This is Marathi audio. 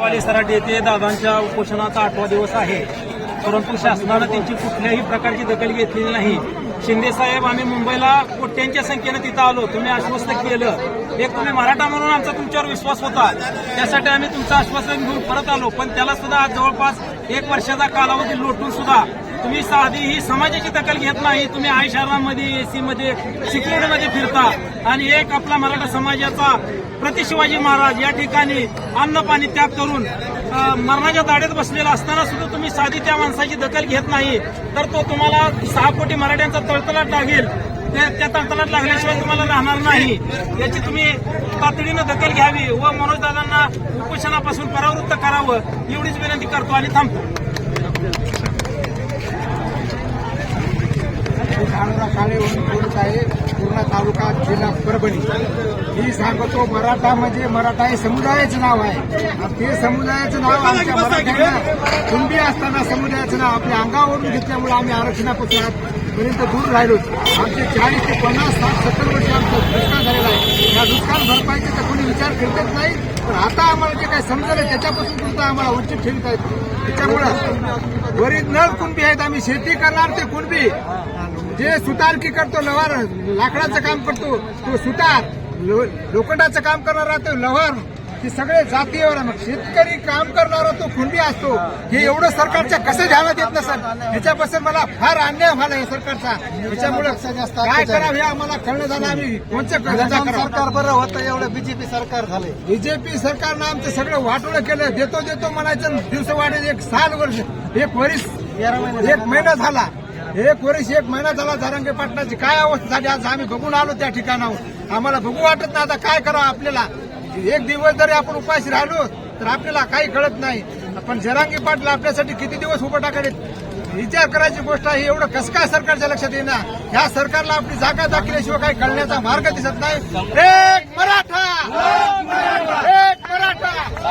वाली सराटी येथे दादांच्या उपोषणाचा आठवा दिवस आहे. परंतु शासनानं त्यांची कुठल्याही प्रकारची दखल घेतलेली नाही. शिंदे साहेब आम्ही मुंबईला कोट्यांच्या संख्येनं तिथं आलो. तुम्ही आश्वस्त केलं. एक तुम्ही मराठा म्हणून आमचा तुमच्यावर विश्वास होता. त्यासाठी आम्ही तुमचं आश्वासन घेऊन परत आलो. पण त्याला सुद्धा आज जवळपास एक वर्षाचा कालावधी लोटून सुद्धा तुम्ही साधी ही समाजाची दखल घेत नाही तुम्ही आयशारामध्ये एसी मध्ये सिक्युरिटीमध्ये फिरता. आणि एक आपला मराठा समाजाचा प्रति शिवाजी महाराज या ठिकाणी अन्न पाणी त्याग करून मरणाच्या दाड्यात बसलेला असताना सुद्धा तुम्ही साधी त्या माणसाची दखल घेत नाही. तर तो तुम्हाला सहा कोटी मराठ्यांचा तळतलाट लागेल. त्या त्या तळतलाट लागल्याशिवाय तुम्हाला राहणार नाही. याची तुम्ही तातडीनं दखल घ्यावी व मनोजदादांना उपोषणापासून परावृत्त करावं एवढीच विनंती करतो आणि थांबतो. काळे बोलत आहे. पूर्ण तालुका जिल्हा परभणी. मी सांगतो मराठा म्हणजे मराठा हे समुदायाचं नाव आहे. ते समुदायाचं नाव आमच्या मराठ्यांना कुंभी असताना समुदायाचं नाव आपल्या अंगावरून घेतल्यामुळे आम्ही आरक्षणापासून आजपर्यंत दूर राहिलो आमचे चाळीस ते पन्नास साठ सत्तर वर्ष आमचं नुकसान झालेलं आहे. या नुकसान भरपाईचा तर कोणी विचार करतच नाही. पण आता आम्हाला जे काही समजलं त्याच्यापासून सुद्धा आम्हाला वंचित ठेवत आहेत. त्याच्यामुळं ओरिजिनल कुणबी आहेत आम्ही शेती करणार ते कुणबी. जे सुतारकी करतो लवार लाकडाचं काम करतो तो सुतार लोखंडाचं काम करणारा तो लवार हे सगळे जातीवर शेतकरी काम करणारा तो कुणबी असतो. हे एवढं सरकारच्या कसं ध्यानात येत नसेल? ह्याच्यापासून मला फार अन्याय झाला आहे सरकारचा. ह्याच्यामुळे काय करावं हे आम्हाला कळलं झालं. आम्ही कोणत्या सरकार बरं होतं एवढं बीजेपी सरकार झालंय. बीजेपी सरकारनं आमचं सगळं वाटोळं केलं. देतो देतो म्हणायचं दिवस वाढेल एक साल वर्ष एक वरीस एक महिना झाला. एक वर्ष एक महिना झाला झारंगे पाटणाची काय अवस्था झाली? आज आम्ही बघून आलो त्या ठिकाणावर आम्हाला बघू वाटत नाही आता काय करावं आपल्याला. एक दिवस जरी आपण उपाशी राहिलो तर आपल्याला काही कळत नाही. पण जरांगी पाटील आपल्यासाठी किती दिवस उभं टाकले विचार करायची गोष्ट आहे एवढं कसं काय सरकारच्या लक्षात येणार ह्या सरकारला आपली जागा दाखवल्याशिवाय काही कळण्याचा मार्ग दिसत नाही. एक